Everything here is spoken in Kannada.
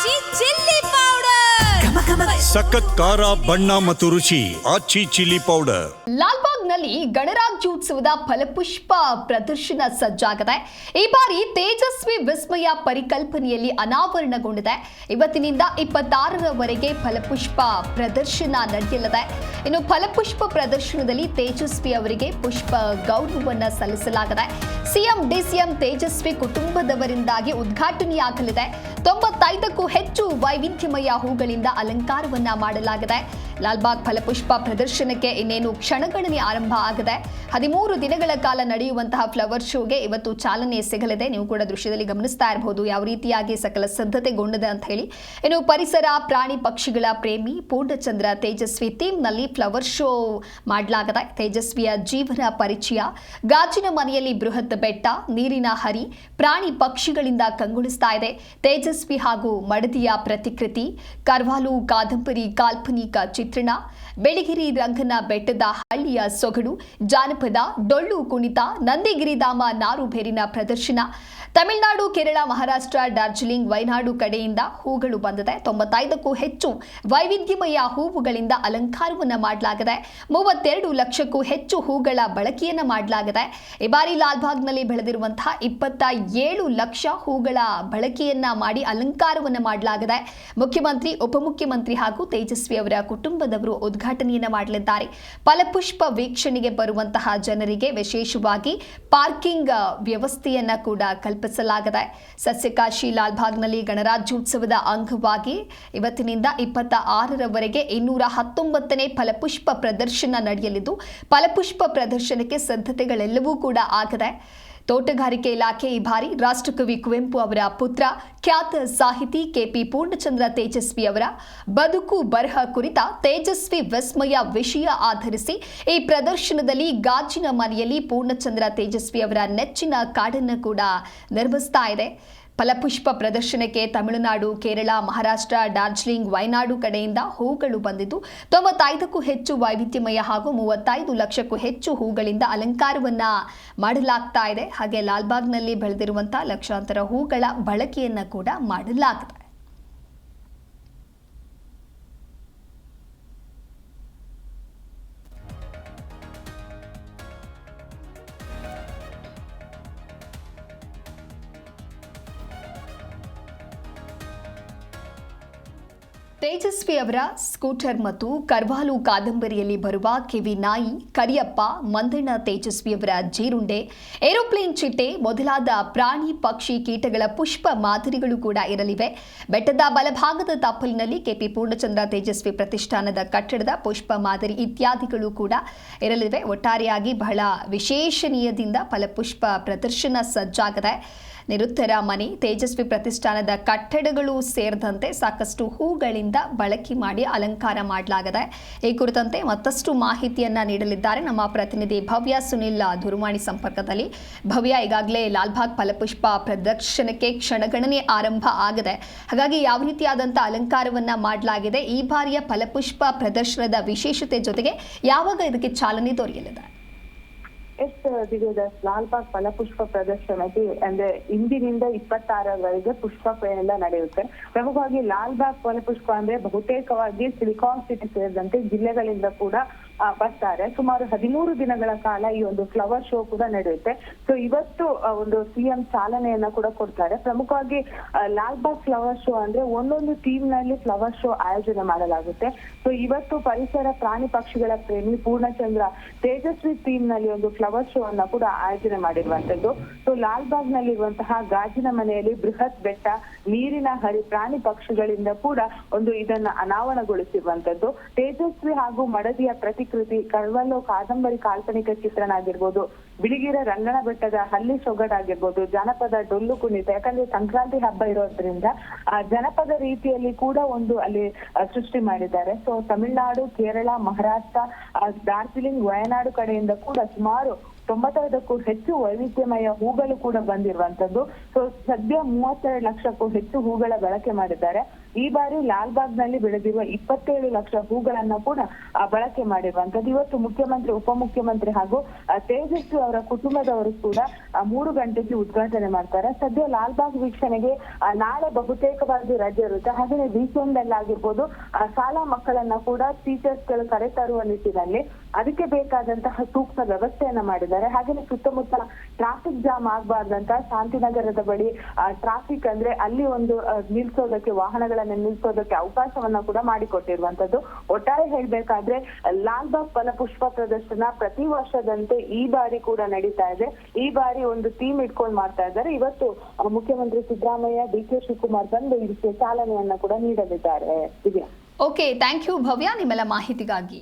ಆಚಿ ಚಿಲ್ಲಿ ಪೌಡರ್ ಸಖತ್ ಖಾರ ಬಣ್ಣ ಮತ್ತು ರುಚಿ ಆಚಿ ಚಿಲ್ಲಿ ಪೌಡರ್ ಲಾಲ್ಬಾಗ್ನಲ್ಲಿ ಗಣರಾಜ್ಯೋತ್ಸವದ ಫಲಪುಷ್ಪ ಪ್ರದರ್ಶನ ಸಜ್ಜಾಗಿದೆ ಈ ಬಾರಿ ತೇಜಸ್ವಿ ವಿಸ್ಮಯ ಪರಿಕಲ್ಪನೆಯಲ್ಲಿ ಅನಾವರಣಗೊಂಡಿದೆ. ಇವತ್ತಿನಿಂದ ಇಪ್ಪತ್ತಾರರವರೆಗೆ ಫಲಪುಷ್ಪ ಪ್ರದರ್ಶನ ನಡೆಯಲಿದೆ. ಇನ್ನು ಫಲಪುಷ್ಪ ಪ್ರದರ್ಶನದಲ್ಲಿ ತೇಜಸ್ವಿ ಅವರಿಗೆ ಪುಷ್ಪ ಗೌರವವನ್ನು ಸಲ್ಲಿಸಲಾಗಿದೆ ಸಿಎಂ ಡಿಸಿಎಂ ತೇಜಸ್ವಿ ಕುಟುಂಬದವರಿಂದಾಗಿ ಉದ್ಘಾಟನೆಯಾಗಲಿದೆ. ತೊಂಬತ್ತೈದಕ್ಕೂ ಹೆಚ್ಚು ವೈವಿಧ್ಯಮಯ ಹೂಗಳಿಂದ ಅಲಂಕಾರವನ್ನ ಮಾಡಲಾಗಿದೆ. ಲಾಲ್ಬಾಗ್ ಫಲಪುಷ್ಪ ಪ್ರದರ್ಶನಕ್ಕೆ ಇನ್ನೇನು ಕ್ಷಣಗಣನೆ ಆರಂಭ ಆಗಿದೆ ಹದಿಮೂರು ದಿನಗಳ ಕಾಲ ನಡೆಯುವಂತಹ ಫ್ಲವರ್ ಶೋಗೆ ಇವತ್ತು ಚಾಲನೆ ಸಿಗಲಿದೆ. ನೀವು ಕೂಡ ದೃಶ್ಯದಲ್ಲಿ ಗಮನಿಸ್ತಾ ಇರಬಹುದು ಯಾವ ರೀತಿಯಾಗಿ ಸಕಲ ಸಿದ್ಧತೆಗೊಂಡಿದೆ ಅಂತ ಹೇಳಿ. ಇನ್ನು ಪರಿಸರ, ಪ್ರಾಣಿ ಪಕ್ಷಿಗಳ ಪ್ರೇಮಿ ಪೂರ್ಣಚಂದ್ರ ತೇಜಸ್ವಿ ಥೀಮ್ನಲ್ಲಿ ಫ್ಲವರ್ ಶೋ ಮಾಡಲಾಗಿದೆ. ತೇಜಸ್ವಿಯ ಜೀವನ ಪರಿಚಯ, ಗಾಜಿನ ಮನೆಯಲ್ಲಿ ಬೃಹತ್ ಬೆಟ್ಟ, ನೀರಿನ ಹರಿ, ಪ್ರಾಣಿ ಪಕ್ಷಿಗಳಿಂದ ಕಂಗೊಳಿಸ್ತಾ ಇದೆ. ತೇಜಸ್ವಿ ಹಾಗೂ ಮಡದಿಯ ಪ್ರತಿಕೃತಿ, ಕರ್ವಾಲು, ಕಾದಂಬರಿ, ಕಾಲ್ಪನಿಕ ಚಿತ್ರಣ ಬೆಳಗಿರಿ ರಂಗನ ಬೆಟ್ಟದ ಹಳ್ಳಿಯ ಸೊಗಡು, ಜಾನಪದ, ಡೊಳ್ಳು ಕುಣಿತ ನಂದಿಗಿರಿಧಾಮ ನಾರುಬೇರಿನ ಪ್ರದರ್ಶನ, ತಮಿಳುನಾಡು, ಕೇರಳ, ಮಹಾರಾಷ್ಟ್ರ, ಡಾರ್ಜಿಲಿಂಗ್, ವಯನಾಡು ಕಡೆಯಿಂದ ಹೂಗಳು ಬಂದಿದೆ. ತೊಂಬತ್ತೈದಕ್ಕೂ ಹೆಚ್ಚು ವೈವಿಧ್ಯಮಯ ಹೂವುಗಳಿಂದ ಅಲಂಕಾರವನ್ನು ಮಾಡಲಾಗಿದೆ. ಮೂವತ್ತೆರಡು ಲಕ್ಷಕ್ಕೂ ಹೆಚ್ಚು ಹೂಗಳ ಬಳಕೆಯನ್ನು ಮಾಡಲಾಗಿದೆ. ಈ ಬಾರಿ ಲಾಲ್ಬಾಗ್ನಲ್ಲಿ ಬೆಳೆದಿರುವಂತಹ ಇಪ್ಪತ್ತ ಏಳು ಲಕ್ಷ ಹೂಗಳ ಬಳಕೆಯನ್ನ ಮಾಡಿ ಅಲಂಕಾರವನ್ನು ಮಾಡಲಾಗಿದೆ. ಮುಖ್ಯಮಂತ್ರಿ, ಉಪಮುಖ್ಯಮಂತ್ರಿ ಹಾಗೂ ತೇಜಸ್ವಿ ಅವರ ಕುಟುಂಬದವರು ಉದ್ಘಾಟನೆಯನ್ನು ಮಾಡಲಿದ್ದಾರೆ. ಫಲಪುಷ್ಪ ವೀಕ್ಷಣೆಗೆ ಬರುವಂತಹ ಜನರಿಗೆ ವಿಶೇಷವಾಗಿ ಪಾರ್ಕಿಂಗ್ ವ್ಯವಸ್ಥೆಯನ್ನು ಕೂಡ ಕಲ್ಪಿಸಲಾಗಿದೆ. ಸಸ್ಯಕಾಶಿ ಲಾಲ್ಬಾಗ್ನಲ್ಲಿ ಗಣರಾಜ್ಯೋತ್ಸವದ ಅಂಗವಾಗಿ ಇವತ್ತಿನಿಂದ ಇಪ್ಪತ್ತ ಆರರವರೆಗೆ ಇನ್ನೂರ ಹತ್ತೊಂಬತ್ತನೇ ಫಲಪುಷ್ಪ ಪ್ರದರ್ಶನ ನಡೆಯಲಿದ್ದು, ಫಲಪುಷ್ಪ ಪ್ರದರ್ಶನಕ್ಕೆ ಸಿದ್ಧತೆಗಳೆಲ್ಲವೂ ಕೂಡ ಆಗಿದೆ ತೋಟಗಾರಿಕೆ ಇಲಾಖೆ ಈ ಬಾರಿ ರಾಷ್ಟ್ರಕವಿ ಕುವೆಂಪು ಅವರ ಪುತ್ರ ಖ್ಯಾತ ಸಾಹಿತಿ ಕೆಪಿ ಪೂರ್ಣಚಂದ್ರ ತೇಜಸ್ವಿ ಅವರ ಬದುಕು ಬರಹ ಕುರಿತ ತೇಜಸ್ವಿ ವಿಸ್ಮಯ ವಿಷಯ ಆಧರಿಸಿ ಈ ಪ್ರದರ್ಶನದಲ್ಲಿ ಗಾಜಿನ ಮನೆಯಲ್ಲಿ ಪೂರ್ಣಚಂದ್ರ ತೇಜಸ್ವಿ ಅವರ ನೆಚ್ಚಿನ ಕಾಡನ್ನು ಕೂಡ ನಿರ್ಮಿಸ್ತಾ ಇದೆ. ಫಲಪುಷ್ಪ ಪ್ರದರ್ಶನಕ್ಕೆ ತಮಿಳುನಾಡು, ಕೇರಳ, ಮಹಾರಾಷ್ಟ್ರ, ಡಾರ್ಜಿಲಿಂಗ್, ವಯನಾಡು ಕಡೆಯಿಂದ ಹೂಗಳು ಬಂದಿದ್ದು, ತೊಂಬತ್ತೈದಕ್ಕೂ ಹೆಚ್ಚು ವೈವಿಧ್ಯಮಯ ಹಾಗೂ ಮೂವತ್ತೈದು ಲಕ್ಷಕ್ಕೂ ಹೆಚ್ಚು ಹೂಗಳಿಂದ ಅಲಂಕಾರವನ್ನ ಮಾಡಲಾಗ್ತಾ ಇದೆ. ಹಾಗೆ ಲಾಲ್ಬಾಗ್ನಲ್ಲಿ ಬೆಳೆದಿರುವಂತಹ ಲಕ್ಷಾಂತರ ಹೂಗಳ ಬಳಕೆಯನ್ನು ಕೂಡ ಮಾಡಲಾಗಿದೆ ತೇಜಸ್ವಿ ಅವರ ಸ್ಕೂಟರ್ ಮತ್ತು ಕರ್ವಾಲು ಕಾದಂಬರಿಯಲ್ಲಿ ಬರುವ ಕಿವಿ ನಾಯಿ, ಕರಿಯಪ್ಪ, ಮಂದಣ್ಣ ತೇಜಸ್ವಿ ಅವರ ಜೀರುಂಡೆ, ಏರೋಪ್ಲೇನ್ ಚಿಟ್ಟೆ ಮೊದಲಾದ ಪ್ರಾಣಿ, ಪಕ್ಷಿ, ಕೀಟಗಳ ಪುಷ್ಪ ಮಾದರಿಗಳು ಕೂಡ ಇರಲಿವೆ. ಬೆಟ್ಟದ ಬಲಭಾಗದ ತಪ್ಪಲಿನಲ್ಲಿ ಕೆಪಿ ಪೂರ್ಣಚಂದ್ರ ತೇಜಸ್ವಿ ಪ್ರತಿಷ್ಠಾನದ ಕಟ್ಟಡದ ಪುಷ್ಪ ಮಾದರಿ ಇತ್ಯಾದಿಗಳು ಕೂಡ ಇರಲಿವೆ. ಒಟ್ಟಾರೆಯಾಗಿ ಬಹಳ ವಿಶೇಷಣೀಯದಿಂದ ಫಲಪುಷ್ಪ ಪ್ರದರ್ಶನ ಸಜ್ಜಾಗಿದೆ ನಿರುತ್ತರ ಮನೆ, ತೇಜಸ್ವಿ ಪ್ರತಿಷ್ಠಾನದ ಕಟ್ಟಡಗಳು ಸೇರಿದಂತೆ ಸಾಕಷ್ಟು ಹೂಗಳಿಂದ ಬಳಕೆ ಮಾಡಿ ಅಲಂಕಾರ ಮಾಡಲಾಗಿದೆ ಈ ಕುರಿತಂತೆ ಮತ್ತಷ್ಟು ಮಾಹಿತಿಯನ್ನ ನೀಡಲಿದ್ದಾರೆ. ನಮ್ಮ ಪ್ರತಿನಿಧಿ ಭವ್ಯ ಸುನಿಲ್ ದೂರವಾಣಿ ಸಂಪರ್ಕದಲ್ಲಿ. ಭವ್ಯ, ಈಗಾಗಲೇ ಲಾಲ್ಬಾಗ್ ಫಲಪುಷ್ಪ ಪ್ರದರ್ಶನಕ್ಕೆ ಕ್ಷಣಗಣನೆ ಆರಂಭ ಆಗಿದೆ. ಹಾಗಾಗಿ ಯಾವ ರೀತಿಯಾದಂಥ ಅಲಂಕಾರವನ್ನ ಮಾಡಲಾಗಿದೆ, ಈ ಬಾರಿಯ ಫಲಪುಷ್ಪ ಪ್ರದರ್ಶನದ ವಿಶೇಷತೆ ಜೊತೆಗೆ ಯಾವಾಗ ಇದಕ್ಕೆ ಚಾಲನೆ ದೊರೆಯಲಿದೆ? ಎಸ್ ದಿವ್ಯದಾಸ್ ಲಾಲ್ಬಾಗ್ ಫಲಪುಷ್ಪ ಪ್ರದರ್ಶನಕ್ಕೆ ಅಂದ್ರೆ ಇಂದಿನಿಂದ ಇಪ್ಪತ್ತಾರರವರೆಗೆ ಪುಷ್ಪ ಎಲ್ಲ ನಡೆಯುತ್ತೆ. ಪ್ರಮುಖವಾಗಿ ಲಾಲ್ಬಾಗ್ ಫಲಪುಷ್ಪ ಅಂದ್ರೆ ಬಹುತೇಕವಾಗಿ ಸಿಲಿಕಾನ್ ಸಿಟಿ ಸೇರಿದಂತೆ ಜಿಲ್ಲೆಗಳಿಂದ ಕೂಡ ಬರ್ತಾರೆ. ಸುಮಾರು ಹದಿಮೂರು ದಿನಗಳ ಕಾಲ ಈ ಒಂದು ಫ್ಲವರ್ ಶೋ ಕೂಡ ನಡೆಯುತ್ತೆ. ಸೊ ಇವತ್ತು ಒಂದು ಸಿಎಂ ಚಾಲನೆಯನ್ನ ಕೂಡ ಕೊಡ್ತಾರೆ. ಪ್ರಮುಖವಾಗಿ ಲಾಲ್ ಲಾಲ್ಬಾಗ್ ಫ್ಲವರ್ ಶೋ ಅಂದ್ರೆ ಒಂದೊಂದು ಥೀಮ್ನಲ್ಲಿ ಫ್ಲವರ್ ಶೋ ಆಯೋಜನೆ ಮಾಡಲಾಗುತ್ತೆ. ಸೊ ಇವತ್ತು ಪರಿಸರ ಪ್ರಾಣಿ ಪಕ್ಷಿಗಳ ಪ್ರೇಮಿ ಪೂರ್ಣಚಂದ್ರ ತೇಜಸ್ವಿ ಥೀಮ್ನಲ್ಲಿ ಒಂದು ಫ್ಲವರ್ ಶೋ ಅನ್ನ ಕೂಡ ಆಯೋಜನೆ ಮಾಡಿರುವಂತದ್ದು. ಸೊ ಲಾಲ್ಬಾಗ್ ನಲ್ಲಿರುವಂತಹ ಗಾಜಿನ ಮನೆಯಲ್ಲಿ ಬೃಹತ್ ಬೆಟ್ಟ, ನೀರಿನ ಹರಿ ಪ್ರಾಣಿ ಪಕ್ಷಿಗಳಿಂದ ಕೂಡ ಒಂದು ಇದನ್ನ ಅನಾವರಣಗೊಳಿಸಿರುವಂತದ್ದು. ತೇಜಸ್ವಿ ಹಾಗೂ ಮಡದಿಯ ಪ್ರತಿಕೃತಿ ಕಳ್ವಲ್ಲು ಕಾದಂಬರಿ ಕಾಲ್ಪನಿಕ ಚಿತ್ರಣ ಆಗಿರ್ಬೋದು ಬಿಳಿಗಿರ ರಂಗನ ಬೆಟ್ಟದ ಹಲ್ಲಿ ಸೊಗಡಾಗಿರ್ಬೋದು, ಜಾನಪದ ಡೊಳ್ಳು ಕುಣಿತ, ಯಾಕಂದ್ರೆ ಸಂಕ್ರಾಂತಿ ಹಬ್ಬ ಇರೋದ್ರಿಂದ ಆ ಜನಪದ ರೀತಿಯಲ್ಲಿ ಕೂಡ ಒಂದು ಅಲ್ಲಿ ಸೃಷ್ಟಿ ಮಾಡಿದ್ದಾರೆ. ಸೊ ತಮಿಳುನಾಡು, ಕೇರಳ, ಮಹಾರಾಷ್ಟ್ರ ಡಾರ್ಜಿಲಿಂಗ್ ವಯನಾಡು ಕಡೆಯಿಂದ ಕೂಡ ಸುಮಾರು ತೊಂಬತ್ತೈದಕ್ಕೂ ಹೆಚ್ಚು ವೈವಿಧ್ಯಮಯ ಹೂಗಳು ಕೂಡ ಬಂದಿರುವಂತದ್ದು ಸೊ ಸದ್ಯ ಮೂವತ್ತೆರಡು ಲಕ್ಷಕ್ಕೂ ಹೆಚ್ಚು ಹೂಗಳ ಬಳಕೆ ಮಾಡಿದ್ದಾರೆ. ಈ ಬಾರಿ ಲಾಲ್ಬಾಗ್ನಲ್ಲಿ ಬೆಳೆದಿರುವ ಇಪ್ಪತ್ತೇಳು ಲಕ್ಷ ಹೂಗಳನ್ನ ಕೂಡ ಬಳಕೆ ಮಾಡಿರುವಂತದ್ದು ಇವತ್ತು ಮುಖ್ಯಮಂತ್ರಿ, ಉಪಮುಖ್ಯಮಂತ್ರಿ ಹಾಗೂ ತೇಜಸ್ವಿ ಅವರ ಕುಟುಂಬದವರು ಕೂಡ ಮೂರು ಗಂಟೆಗೆ ಉದ್ಘಾಟನೆ ಮಾಡ್ತಾರೆ. ಸದ್ಯ ಲಾಲ್ಬಾಗ್ ವೀಕ್ಷಣೆಗೆ ನಾಳೆ ಬಹುತೇಕವಾಗಿ ರಜೆ ಇರುತ್ತೆ. ಹಾಗೆ ವೀಕೆಂಡ್ ಅಲ್ಲಿ ಆಗಿರ್ಬೋದು ಶಾಲಾ ಮಕ್ಕಳನ್ನ ಕೂಡ ಟೀಚರ್ಸ್ಗಳು ಕರೆತರುವ ನಿಟ್ಟಿನಲ್ಲಿ ಅದಕ್ಕೆ ಬೇಕಾದಂತಹ ಸೂಕ್ತ ವ್ಯವಸ್ಥೆಯನ್ನ ಮಾಡಿದ್ದಾರೆ. ಹಾಗೇನೆ ಸುತ್ತಮುತ್ತ ಟ್ರಾಫಿಕ್ ಜಾಮ್ ಆಗಬಾರ್ದಂತ ಶಾಂತಿನಗರದ ಬಳಿ ಟ್ರಾಫಿಕ್ ಅಂದ್ರೆ ಅಲ್ಲಿ ಒಂದು ನಿಲ್ಸೋದಕ್ಕೆ, ವಾಹನಗಳನ್ನ ನಿಲ್ಸೋದಕ್ಕೆ ಅವಕಾಶವನ್ನ ಕೂಡ ಮಾಡಿಕೊಟ್ಟಿರುವಂತದ್ದು. ಒಟ್ಟಾರೆ ಹೇಳ್ಬೇಕಾದ್ರೆ, ಲಾಲ್ಬಾಗ್ ಫಲಪುಷ್ಪ ಪ್ರದರ್ಶನ ಪ್ರತಿ ವರ್ಷದಂತೆ ಈ ಬಾರಿ ಕೂಡ ನಡೀತಾ ಇದೆ. ಈ ಬಾರಿ ಒಂದು ಥೀಮ್ ಇಟ್ಕೊಂಡು ಮಾಡ್ತಾ ಇದ್ದಾರೆ. ಇವತ್ತು ಮುಖ್ಯಮಂತ್ರಿ ಸಿದ್ದರಾಮಯ್ಯ ಡಿ ಕೆ ಶಿವಕುಮಾರ್ ಬಂದು ಇದಕ್ಕೆ ಚಾಲನೆಯನ್ನ ಕೂಡ ನೀಡಲಿದ್ದಾರೆ. Okay thank you Bhavya. ನಿಮ್ಮೆಲ್ಲ ಮಾಹಿತಿಗಾಗಿ.